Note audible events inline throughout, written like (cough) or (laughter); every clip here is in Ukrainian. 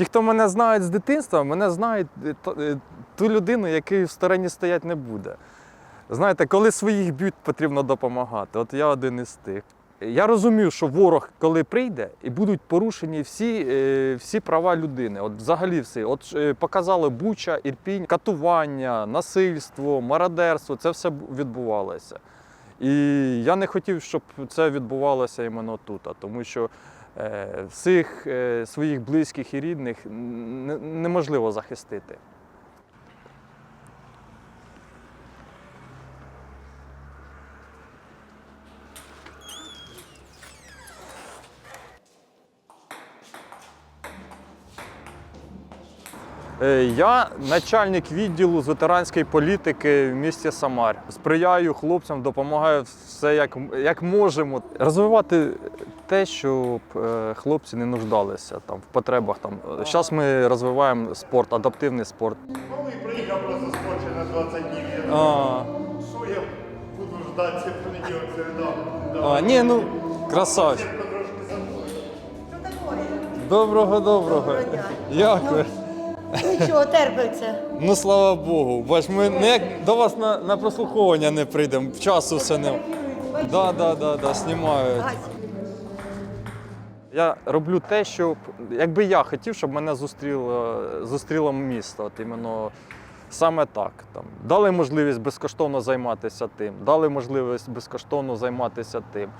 Ті, хто мене знають з дитинства, мене знають е, е, ту людину, який в стороні стоять не буде. Знаєте, коли своїх б'ють, потрібно допомагати. От я один із тих. Я розумів, що ворог, коли прийде, і будуть порушені всі, е, всі права людини. От взагалі всі. От показали Буча, Ірпінь, катування, насильство, мародерство це все відбувалося. І я не хотів, щоб це відбувалося іменно тут, тому що всіх е, своїх близьких і рідних неможливо захистити. Я начальник відділу з ветеранської політики в місті Самар. Сприяю хлопцям, допомагаю все як, як можемо. Розвивати те, щоб е, хлопці не нуждалися там, в потребах. Там. Зараз ми розвиваємо спорт, адаптивний спорт. Малий приїхав просто Польщі на 20 днів. Я думаю, що я буду ждати понеділок, середа. а, ні, ну, красавчик. Доброго, доброго. Як ви? Нічого, терпиться. Ну слава Богу. Бач, ми не до вас на, на прослуховування не прийдемо. Часу все не. Да, да, да, да, знімають. Я роблю те, що якби я хотів, щоб мене зустріло, зустріло місто. От іменно саме так. Там, дали можливість безкоштовно займатися тим, дали можливість безкоштовно займатися тим.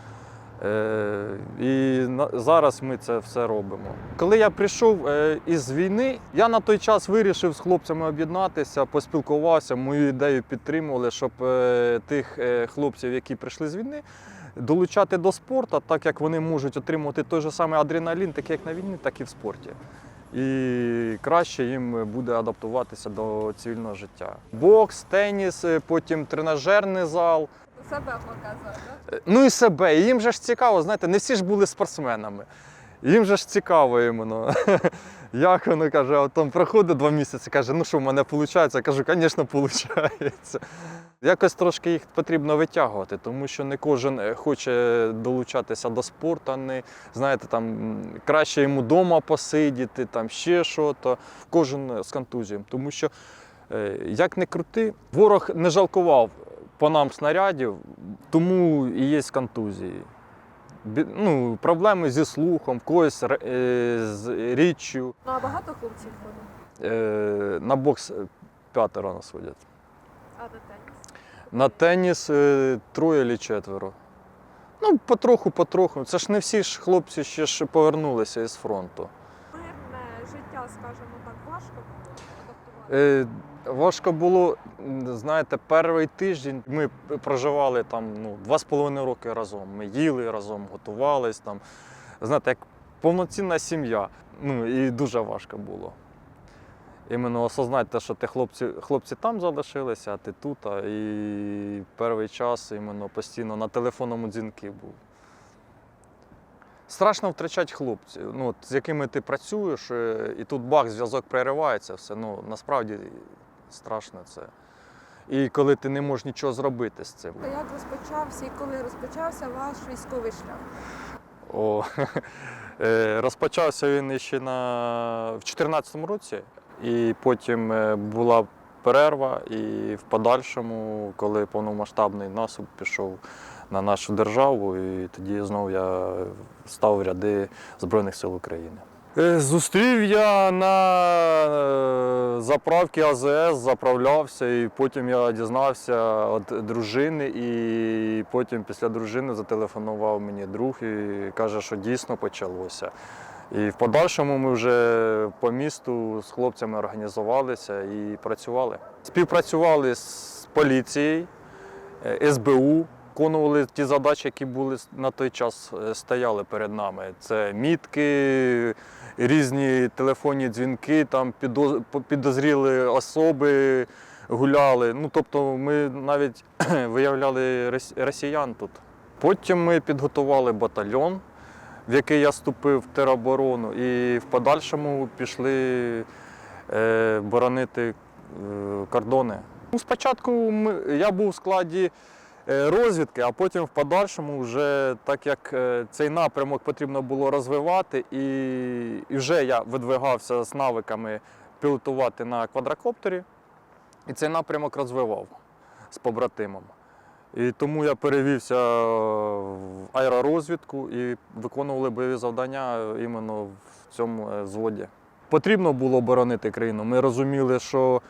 Е, і зараз ми це все робимо. Коли я прийшов е, із війни, я на той час вирішив з хлопцями об'єднатися, поспілкувався, мою ідею підтримували, щоб е, тих хлопців, які прийшли з війни, долучати до спорту, так як вони можуть отримувати той же самий адреналін, так як на війні, так і в спорті. І краще їм буде адаптуватися до цивільного життя. Бокс, теніс, потім тренажерний зал. Себе показати, да? Е, Ну і себе. Їм же ж цікаво, знаєте, не всі ж були спортсменами. Їм же ж цікаво іменно. (laughs) Як воно каже, а там проходить два місяці, каже, ну що, в мене виходить? Я кажу, звісно, виходить. Якось трошки їх потрібно витягувати, тому що не кожен е, хоче долучатися до спорту, не знаєте, там краще йому вдома посидіти, там ще що то. Кожен з контузією. Тому що, е, як не крути, ворог не жалкував по нам снарядів, тому і є контузії. Ну, проблеми зі слухом, когось е, з річчю. Ну а багато хлопців ходить, Е, На бокс п'ятеро нас водять. а на теніс. На теніс е, троє чи четверо. Ну, потроху, потроху. Це ж не всі ж хлопці ще ж повернулися із фронту. Мирне життя, скажімо так, важко було. Е, Важко було, знаєте, перший тиждень ми проживали там ну, два з половиною роки разом. Ми їли разом, готувались там. Знаєте, як повноцінна сім'я. Ну і дуже важко було. Іменно осознати що ти хлопці, хлопці там залишилися, а ти тут. А, і перший час іменно постійно на телефонному дзвінки був. Страшно втрачати хлопців, ну, от, з якими ти працюєш, е, і тут бах, зв'язок переривається, все. Ну, насправді страшно це. І коли ти не можеш нічого зробити з цим. Як розпочався і коли розпочався ваш військовий шлях? О, (laughs) е, розпочався він ще на, в 2014 році, і потім е, була перерва, і в подальшому, коли повномасштабний наступ пішов на нашу державу, і тоді знову я став в ряди Збройних сил України. Е, Зустрів я на е, заправці АЗС, заправлявся, і потім я дізнався від дружини, і потім після дружини зателефонував мені друг і каже, що дійсно почалося. І в подальшому ми вже по місту з хлопцями організувалися і працювали. Співпрацювали з поліцією, е, СБУ, виконували ті задачі, які були на той час е, стояли перед нами. Це мітки, різні телефонні дзвінки, там підозріли особи гуляли. Ну, тобто ми навіть (clears throat) виявляли росіян тут. Потім ми підготували батальйон, в який я вступив в тероборону, і в подальшому пішли е, боронити е, кордони. Ну, спочатку я був у складі розвідки, а потім в подальшому, вже так як е, цей напрямок потрібно було розвивати, і, і вже я видвигався з навиками пілотувати на квадрокоптері, і цей напрямок розвивав з побратимом. І тому я перевівся в аеророзвідку і виконували бойові завдання іменно в цьому е, зводі. Потрібно було боронити країну. Ми розуміли, що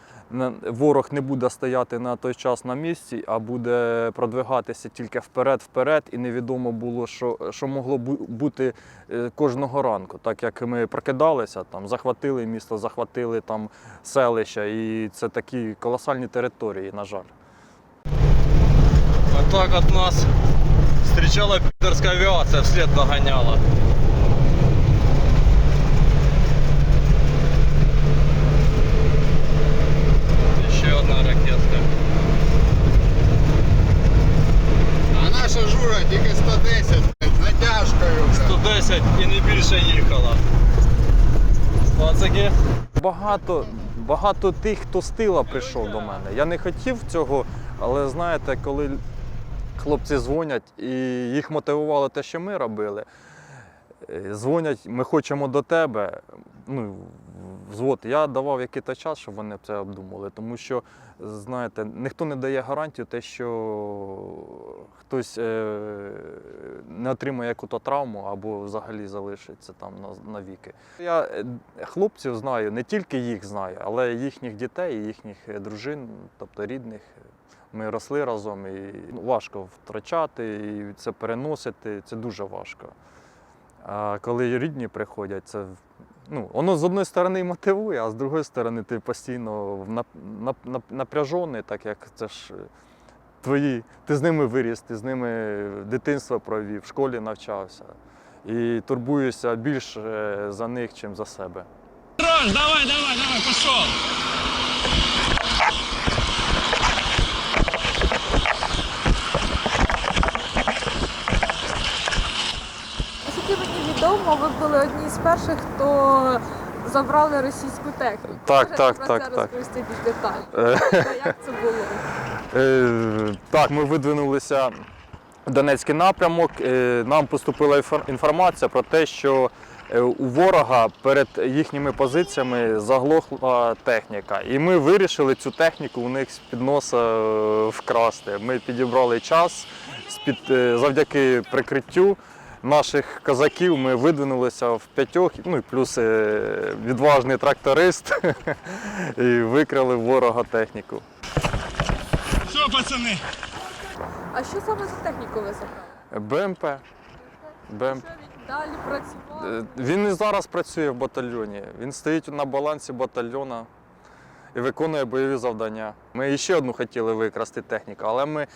ворог не буде стояти на той час на місці, а буде продвигатися тільки вперед-вперед, і невідомо було, що, що могло бу- бути е, кожного ранку. Так як ми прокидалися, там захватили місто, захватили там селища, і це такі колосальні території, на жаль. Вот так от нас встречала пидорская авиация, вслед догоняла. Еще одна ракетка. А наша жура тільки 110, блядь, з натяжкою. блядь. 110 і не більше їхала. Пацаки. Багато, багато тих, хто з тила прийшов до мене. Я не хотів цього, але знаєте, коли хлопці дзвонять і їх мотивувало те, що ми робили. Е, Дзвонять, ми хочемо до тебе. Ну, взвод. Я давав якийсь час, щоб вони це обдумали, тому що, знаєте, ніхто не дає гарантію те, що хтось е, не отримає якусь травму або взагалі залишиться там навіки. Я е, хлопців знаю, не тільки їх знаю, але їхніх дітей, їхніх дружин, тобто рідних. Ми росли разом і ну, важко втрачати, і це переносити, це дуже важко. А коли рідні приходять, це ну, воно з одної сторони мотивує, а з другої сторони ти постійно напряжений, так як це ж е, твої, ти з ними виріс, ти з ними дитинство провів, в школі навчався. І турбуєшся більше за них, чим за себе. Рож, давай, давай, давай, пошел. Наскільки мені відомо, ви були одні з перших, хто забрали російську техніку. Так, Можете так, про так, це так. розповісти більш детально? Е, Як це було? Е, Так, ми видвинулися в Донецький напрямок. Е, Нам поступила інфор- інформація про те, що е, у ворога перед їхніми позиціями заглохла техніка. І ми вирішили цю техніку у них з-під носа е, вкрасти. Ми підібрали час з-під, е, завдяки прикриттю. Наших козаків ми видвинулися в п'ятьох, ну і плюс е, відважний тракторист, (laughs) і викрали ворога техніку. Все, пацаны. А що саме за техніку ви забрали? БМП. БМП. Далі працював? Е, Він і зараз працює в батальйоні. Він стоїть на балансі батальйона і виконує бойові завдання. Ми ще одну хотіли викрасти техніку, але ми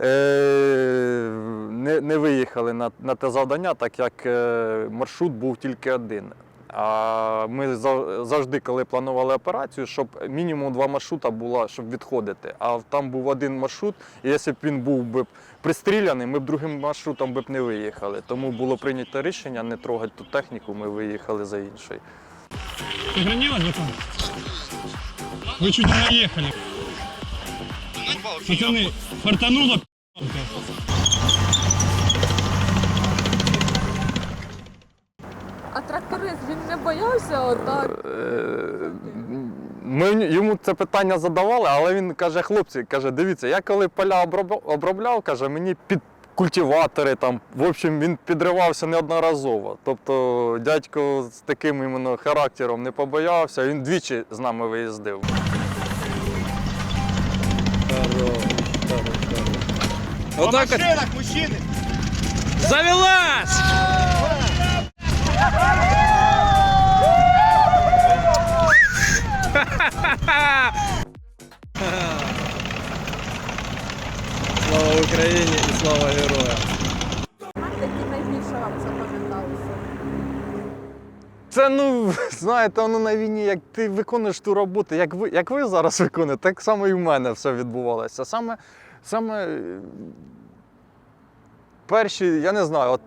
не, не виїхали на, на те завдання, так як е, маршрут був тільки один. А ми завжди, коли планували операцію, щоб мінімум два маршрута було, щоб відходити. А там був один маршрут, і якщо б він був би пристріляний, ми б другим маршрутом би б не виїхали. Тому було прийнято рішення не трогати ту техніку, ми виїхали за іншою. Братан? Вы чуть не наехали. Пацаны, фартануло, А тракторист він не боявся отак? Ми йому це питання задавали, але він каже: хлопці, каже, дивіться, я коли поля оброб- обробляв, каже, мені під культиватори там, в общем, він підривався неодноразово. Тобто дядько з таким іменно характером не побоявся, він двічі з нами виїздив. Вот так вот. Завелась! Слава Україні і слава героям! Це ну, знаєте, воно на війні, як ти виконуєш ту роботу, як ви, як ви зараз виконуєте, так само і в мене все відбувалося. Саме, саме е, перші, я не знаю, от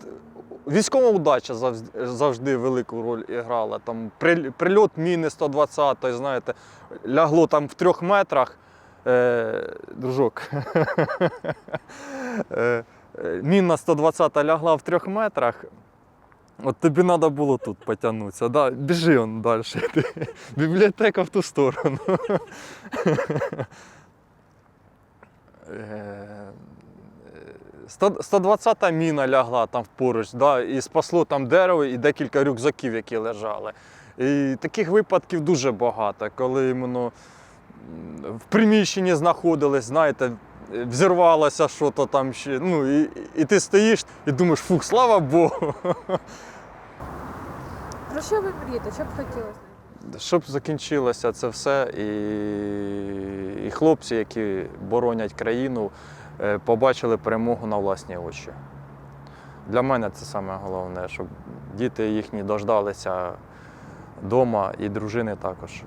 військова удача завжди, велику роль грала. Там прильот міни 120, знаєте, лягло там в трьох метрах. е, дружок. (laughs) е, е, міна 120 лягла в трьох метрах. От тобі треба було тут потягнутися. Да? Біжи он далі. (laughs) Бібліотека в ту сторону. (laughs) Е, 100 120-та міна лягла там поруч, да, і спасло там дерево і декілька рюкзаків, які лежали. І таких випадків дуже багато, коли іменно в приміщенні знаходились, знаєте, взірвалося щось там ще. Ну, і, і ти стоїш і думаєш, фух, слава Богу. Про що ви мрієте? Що б хотілося? Щоб закінчилося це все, і, і хлопці, які боронять країну, е, побачили перемогу на власні очі. Для мене це саме головне, щоб діти їхні дождалися вдома і дружини також.